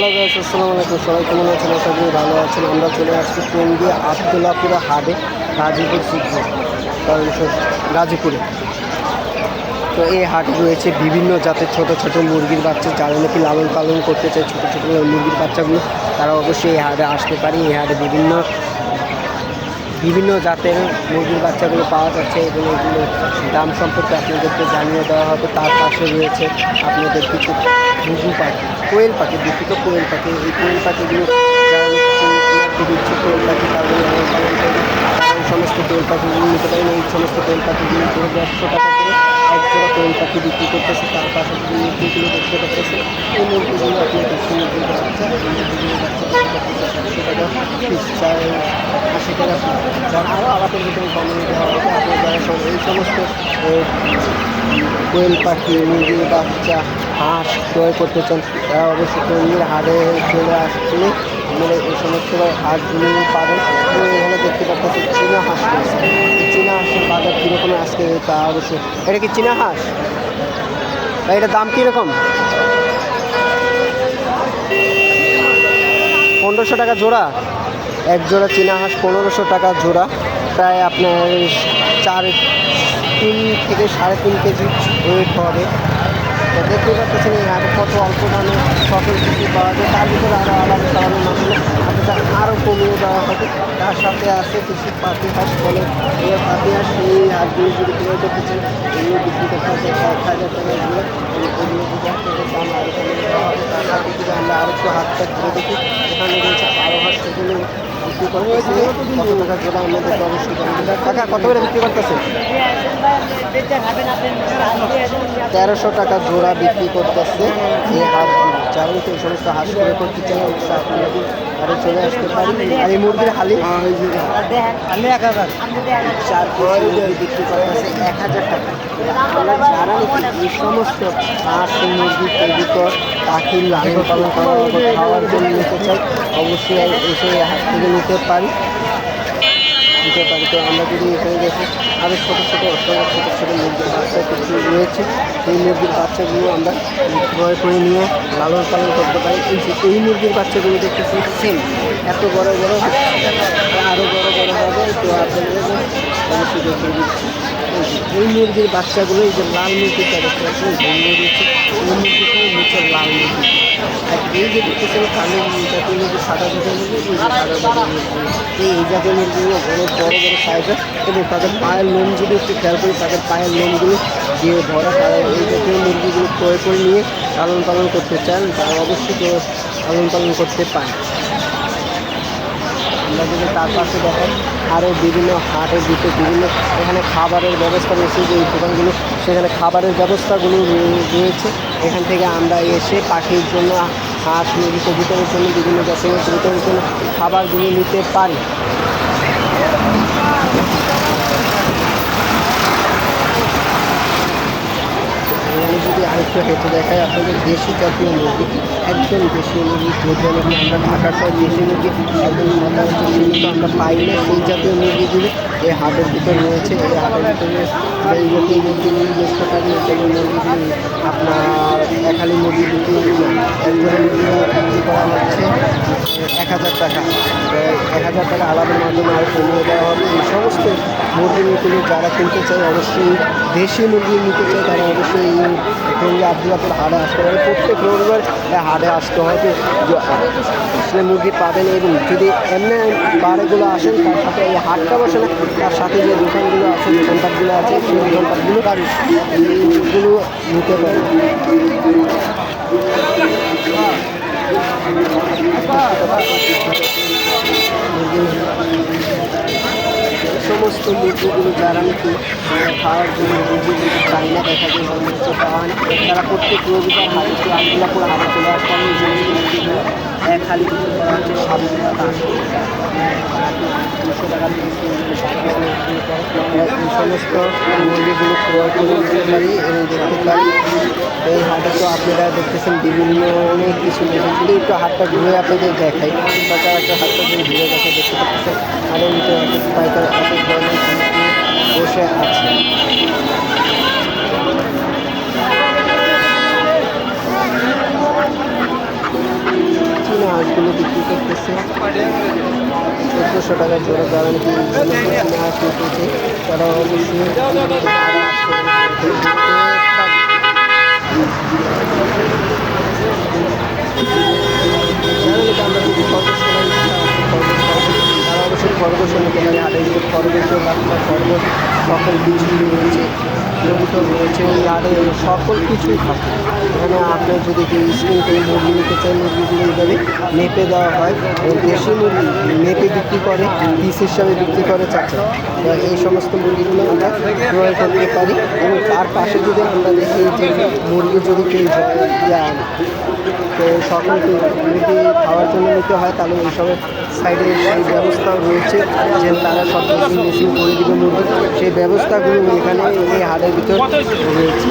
Hello guys, আসসালামু আলাইকুম। সবাই কেমন আছেন? আশা ভালো আছেন। আমরা চলে আসছি টঙ্গী আবদুল্লাপুরা হাটে, গাজীপুর সিদ্ধি গাজীপুরে। তো এই হাট রয়েছে বিভিন্ন জাতের ছোট ছোট মুরগির বাচ্চা, যারা নাকি লালন পালন করতে চায় ছোট ছোট মুরগির বাচ্চাগুলো তারা অবশ্যই এই হাটে আসতে পারে। এই হাটে বিভিন্ন বিভিন্ন জাতের মুরগির বাচ্চাগুলো পাওয়া যাচ্ছে এবং এগুলো দাম সম্পর্কে আপনাদেরকে জানিয়ে দেওয়া হবে। তার পাশে রয়েছে আপনাদের কিছু ঘুঘু পাখি, কোয়েল পাখি, দুঃখিত কোয়েল পাখি। এই কোয়েল পাখিগুলো কোয়েল পাখি লালন পালন করে। সমস্ত কোয়েল পাখিগুলো নিতে পারেন। এই সমস্ত কোয়েল পাখিগুলো দেড়শো টাকা করে এক জোড়া কোয়েল পাখি বিক্রি করতেছে, তার পাশে যে মুরগিগুলো দেখতে পাচ্ছেছে এই মুরগিগুলো আপনি দেশি মুরগির বাচ্চা মুরগিগুলো বাচ্চা সাতশো টাকা পিস চার আশি টাকা যারা আরও আলাপের ভিতরে কমিয়ে দেওয়া হবে। আপনি যারা সব এই সমস্ত কোয়েল পাখি মুরগির বাচ্চা, হাঁস ক্রয় করতে চান, তারা অবশ্যই টঙ্গির হাটে চলে আসলে আপনারা এই সমস্ত হাঁসগুলো পাবেন। এখানে দেখতে পাচ্ছেন চীনা হাঁস রয়েছে এই চীনা হাঁসের বাজার কীরকম আজকে তা অবশ্যই। এটা কি চীনা হাঁস? বা এটার দাম কীরকম? পনেরোশো টাকা জোড়া। এক জোড়া চীনা হাঁস, পনেরোশো টাকা জোড়া। প্রায় আপনার চার, তিন থেকে সাড়ে তিন কেজি ওয়েট হবে। দেখতে পাচ্ছেন এই হাটে কত অল্প দামে সকল কিছু পাওয়া যায়। তার ভিতরে আরও আলাদা চালানোর মাধ্যমে আপনাদের আরও কমিয়ে দেওয়া হবে। তার সাথে আছে কিছু পাতি হাঁস বলে। এই পাতি হাঁস, এই হাঁসগুলো যদি ক্রয় করতে চান বিক্রি করতে হবে এক হাজার টাকা এগুলো এগুলো যদি আপনাদের দাম আরও কমিয়ে দেওয়া হবে। তার সাথে আমরা আরও একটু হাতটা ঘুরে দেখি, এখানে রয়েছে আরও হাঁস। সেগুলো বিক্রি কত কত করে বিক্রি করতেছে? তেরোশো টাকা জোড়া বিক্রি করতেছে। হাঁস করে করতে চাই আরও চলে আসতে পারি আর এই মুরগির হালি। চার কেজি বিক্রি আছে এক হাজার টাকা। যারা এই সমস্ত হাঁস, মুরগি কবুতর পাখির লালন পালন করার খাওয়ার জন্য নিতে চাই অবশ্যই এসে হাত থেকে নিতে পারি। তো আমরা যদি এখানে দেখি আরও ছোটো ছোটো অসংখ্য ছোটো ছোটো মুরগির বাচ্চা কিছু রয়েছে। সেই মুরগির বাচ্চাগুলো আমরা ক্রয় করে নিয়ে লালন পালন করতে পারি। এই এই মুরগির বাচ্চাগুলো দেখতে সেম। এত বড় বড় আরও বড় বড় হবে, তো আপনাদের এই মুরগির বাচ্চাগুলো এই যে লাল মুরগিটা দেখতে মুরগি নিচে লাল মুরগি। আর এই যে দেখতেছেন কালো সাদা জাতীয় মুরগি সাদা জাতীয় এই জাতীয় মুরগিগুলো অনেক বড় বড় সাইজের এবং তাদের পায়ের লোম যদি একটু খেয়াল করি, তাদের পায়ের লোমগুলো দিয়ে ভরা তারা এই জাতীয় মুরগিগুলো ক্রয় করে নিয়ে লালন পালন করতে চান, তারা অবশ্যই লালন পালন করতে পারে আমরা যদি তার পাশে দেখেন, আরও বিভিন্ন হাটের দিকে বিভিন্ন এখানে খাবারের ব্যবস্থা রয়েছে, যে দোকানগুলো, সেখানে খাবারের ব্যবস্থাগুলো রয়েছে। এখান থেকে আমরা এসে পাখির জন্য, হাঁস, মুরগি, কবুতরের জন্য, বিভিন্ন জাতীয় কবুতরের জন্য খাবারগুলো নিতে পারি এখানে যদি আরেকটু হেঁটে দেখায় আপনাদের দেশি জাতীয় মুরগি, একদম দেশি মুরগি যেগুলো নাকি আমরা ঢাকার সব দেশি মুরগি, একদম মাথা আমরা পাই না সেই জাতীয় মুরগিগুলি। এই হাটের ভিতর রয়েছে, এই হাটের ভিতরে পারি যেগুলো মুরগিগুলি আপনার একালি মুরগি বিক্রি মুরগি বিক্রি করা হচ্ছে, এক হাজার টাকা। এক হাজার টাকা আলাদার মাধ্যমে আরও কমিয়ে দেওয়া হবে। এই সমস্ত মুরগিগুলো যারা কিনতে চায় অবশ্যই দেশি মুরগি নিতে চায়, তারা অবশ্যই এই টঙ্গী আবদুল্লাপুর হাটে আসতে হবে প্রত্যেক রবিবার হাটে আসতে হবে। যে মুরগি পাবেন এবং যদি এমনি বারেগুলো আসেন, তার সাথে এই হাটটা বসে না, তার সাথে যে দোকানগুলো আছে, দোকানপাটগুলো আছে নিতে পারে সমস্ত মুরগিগুলো যারা নাকি খাওয়ার জন্য মুরগিগুলো না দেখা যায় সর্বোচ্চ পাওয়ান তারা প্রত্যেক রবিবার আবদুল্লাপুর হাটে চলে আসতে হবে যে মুরগিগুলো এক হালি বিক্রি করা হচ্ছে এই সমস্ত মুরগিগুলো পারি এবং দেখতে পারি এই হাটে তো আপনারা দেখতেছেন বিভিন্ন অনেক কিছু যদি একটু হাটটা ঘুরে আপনাদের দেখাই। সচরাচর হাটটা যদি ঘুরে দেখে দেখতে পাচ্ছেন আর এর পাইকার বসে আছে। হাঁসগুলো বিক্রি করতেছে। চোদ্দোশো টাকা জোড়া যারা নাকি হাঁস নিতেছে তারা অবশ্যই চ্যানেলকে আমরা যদি খরগোশ কেনার ইচ্ছা আছে খরগোশ পাবো, তারা অবশ্যই খরগোশও নিতে পারে হাটের ভিতরে খরগোশও বাচ্চা খরগোশ সকল কিছুই রয়েছে জড়িত রয়েছে হাটে সকল কিছুই থাকে। এখানে আপনি যদি কেউ স্কিন করে মুরগি নিতে চান মুরগিগুলো এইভাবে মেপে দেওয়া হয় দেশি মুরগি মেপে বিক্রি করে পিস হিসাবে বিক্রি করে চাচা তো এই সমস্ত মুরগিগুলো আমরা ক্রয় করতে পারি, এবং তার পাশে যদি আমরা দেখি যে মুরগি যদি কেউ তো সকলকে যদি খাওয়ার জন্য নিতে হয়, তাহলে এইসবের সাইডে সেই ব্যবস্থাও রয়েছে যে তারা সব বেশি মেশিন করে সেই ব্যবস্থাগুলো এখানে এই হাটের ভিতর রয়েছে।